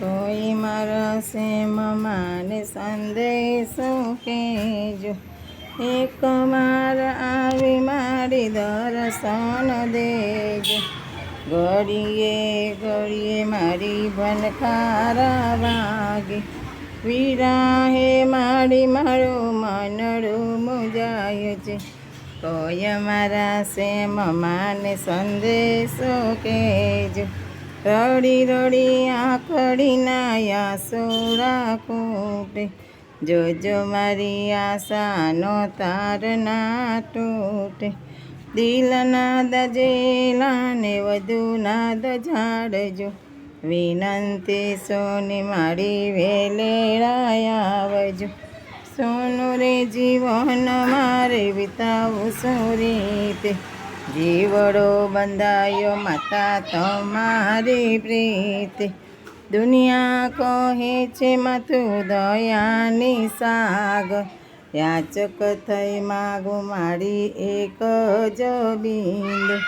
કોઈ મારા સેમમાને સંદેશો કેજો. એક માર આવી મારી દર્શન દેજો. ઘડીએ ઘડીએ મારી ભનખારા વાગે. વિરાહે મારી મારું મનડું મુજાય છે. કોઈ મારા સેમમાને સંદેશો કહેજો રડી રડી આંખડીના સોરા કૂટે જોજો મારી આશાનો તાર ના તૂટે. દિલના દજેલાને વધુ નાદ ઝાડજો. વિનંતી સોની મારી વેલેળાય આવજો. સોનું રે જીવન મારે વિતાવું શું રીતે? જીવડો બંધાયો માતા તમારી પ્રીત. દુનિયા કહે છે માથું દયાની સાગ. યાચક થઈ માગું મારી એક જ બિંદ.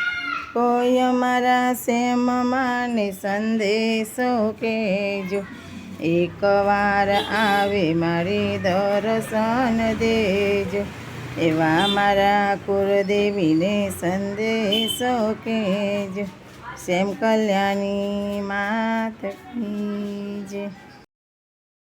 કોઈ અમારા સેમ માને સંદેશો કેજો. એકવાર આવે મારી દર્શન દેજો. એવા મારા કુળદેવીને સંદેશો કેજ. શ્યામ કલ્યાણી માત કી જય